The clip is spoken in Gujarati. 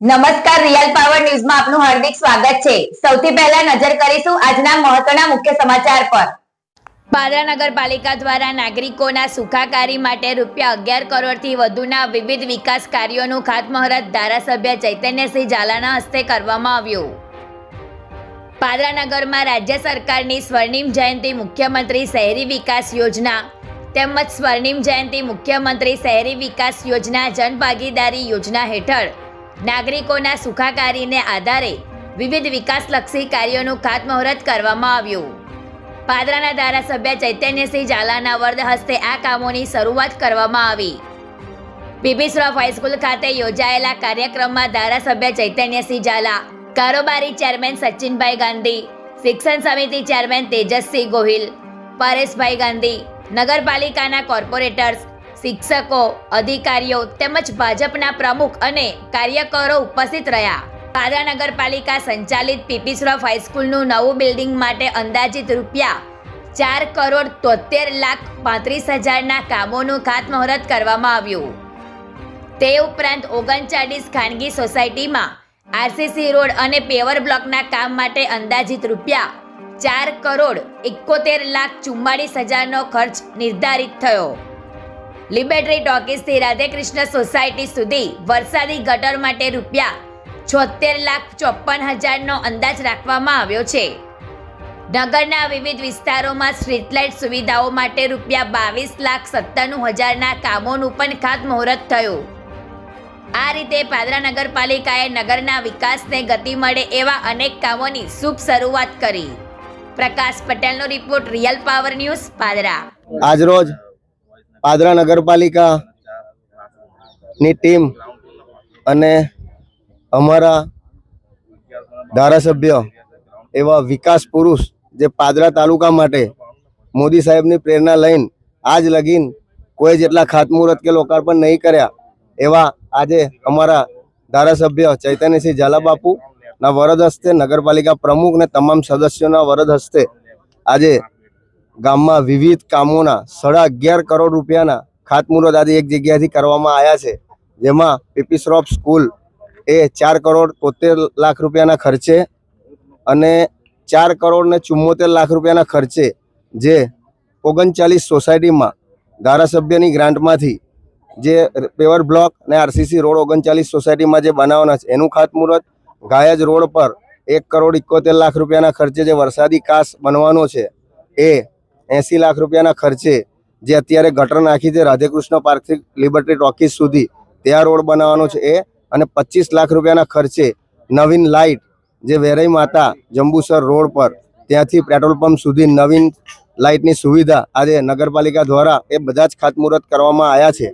નમસ્કાર, રિયલ પાવર ન્યૂઝમાં આપનું હાર્દિક સ્વાગત છે. સૌથી પહેલા નજર કરીશું આજના મહત્વના મુખ્ય સમાચાર પર. નગરપાલિકા દ્વારા નાગરિકોના સુખાકારી માટે રૂપિયા અગિયાર કરોડથી વધુના વિવિધ વિકાસ કાર્યોનું ખાતમુહૂર્ત ધારાસભ્ય ચૈતન્યસિંહ ઝાલાના હસ્તે કરવામાં આવ્યું. પાદરા રાજ્ય સરકારની સ્વર્ણિમ જયંતિ મુખ્યમંત્રી શહેરી વિકાસ યોજના તેમજ સ્વર્ણિમ જયંતિ મુખ્યમંત્રી શહેરી વિકાસ યોજના જનભાગીદારી યોજના હેઠળ નાગરિકોના સુખાકારીને આધારે વિવિધ વિકાસલક્ષી કાર્યોનું ખાતમુહૂર્ત કરવામાં આવ્યું. પાદરાના ધારાસભ્ય ચૈતન્યસિંહ ઝાલાના વરદ હસ્તે આ કામોની શરૂઆત કરવામાં આવી. બીબી શ્રોફ હાઈસ્કૂલ ખાતે યોજાયેલા કાર્યક્રમમાં ધારાસભ્ય ચૈતન્યસિંહ ઝાલા, કારોબારી ચેરમેન સચિનભાઈ ગાંધી, શિક્ષણ સમિતિ ચેરમેન તેજસસિંહ ગોહિલ, પરેશભાઈ ગાંધી, નગરપાલિકાના કોર્પોરેટર્સ શિક્ષકો, અધિકારીઓ તેમજ ભાજપના પ્રમુખ અને કાર્યકરો ઉપસ્થિત રહ્યા. પાદરા નગરપાલિકા સંચાલિત પીપી શ્રોફ હાઈસ્કૂલનું નવું બિલ્ડિંગ માટે અંદાજિત રૂપિયા ચાર કરોડ તોતેર લાખ પાંત્રીસ હજારના કામોનું ખાતમુહૂર્ત કરવામાં આવ્યું. તે ઉપરાંત ઓગણચાળીસ ખાનગી સોસાયટીમાં આરસીસી રોડ અને પેવર બ્લોકના કામ માટે અંદાજિત રૂપિયા ચાર કરોડ એકોતેર લાખ ચુમ્માળીસ હજારનો ખર્ચ નિર્ધારિત થયો. લિબર્ટરી ટોકીસથી રાધેકૃષ્ણ સોસાયટી સુધી વરસાદી ગટર માટે રૂપિયા છોતેર લાખ ચોપન હજારનો અંદાજ રાખવામાં આવ્યો છે. નગરના વિવિધ વિસ્તારોમાં સ્ટ્રીટ લાઇટ સુવિધાઓ માટે રૂપિયા બાવીસ લાખ સત્તાણું હજારના કામોનું પણ ખાતમુહૂર્ત થયું. આ રીતે પાદરા નગરપાલિકાએ નગરના વિકાસને ગતિ મળે એવા અનેક કામોની શુભ શરૂઆત કરી. પ્રકાશ પટેલનો report real power news Padra. આજરોજ પાદરા નગરપાલિકા ની ટીમ અને અમારા ધારાસભ્ય એવા વિકાસ પુરુષ જે પાદરા તાલુકા માટે મોદી સાહેબની પ્રેરણા લઈને આજ લગીન કોઈ જેટલા ખાતમુહૂર્ત કે લોકાર્પણ નહીં કર્યા, એવા આજે અમારા ધારાસભ્ય ચૈતન્યસિંહ ઝાલાબાપુના વરદ હસ્તે નગરપાલિકા પ્રમુખ ને તમામ સદસ્યોના વરદ હસ્તે આજે ગામમાં વિવિધ કામોના સાડા અગિયાર કરોડ રૂપિયાના ખાતમુહૂર્ત આજે એક જગ્યાથી કરવામાં આવ્યા છે, જેમાં પીપી શ્રોફ સ્કૂલ એ ચાર કરોડ તોતેર લાખ રૂપિયાના ખર્ચે અને ચાર કરોડ ને ચુમ્મોતેર લાખ રૂપિયાના ખર્ચે જે ઓગણચાલીસ સોસાયટીમાં ધારાસભ્યની ગ્રાન્ટમાંથી જે પેવર બ્લોક અને આરસીસી રોડ ઓગણચાલીસ સોસાયટીમાં જે બનાવવાના છે, એનું ખાતમુહૂર્ત ગાયજ રોડ પર એક કરોડ ઇકોતેર લાખ રૂપિયાના ખર્ચે જે વરસાદી કાસ બનવાનો છે, એ એંસી લાખ રૂપિયાના ખર્ચે જે અત્યારે ગટર નાખી છે રાધેકૃષ્ણ પાર્કથી લિબર્ટી ટોકીઝ સુધી, ત્યાં રોડ બનાવવાનો છે એ. અને પચીસ લાખ રૂપિયાના ખર્ચે નવીન લાઇટ જે વેરાઈ માતા જંબુસર રોડ પર, ત્યાંથી પેટ્રોલ પંપ સુધી નવીન લાઇટની સુવિધા આજે નગરપાલિકા દ્વારા એ બધા જ ખાતમુહૂર્ત કરવામાં આવ્યા છે.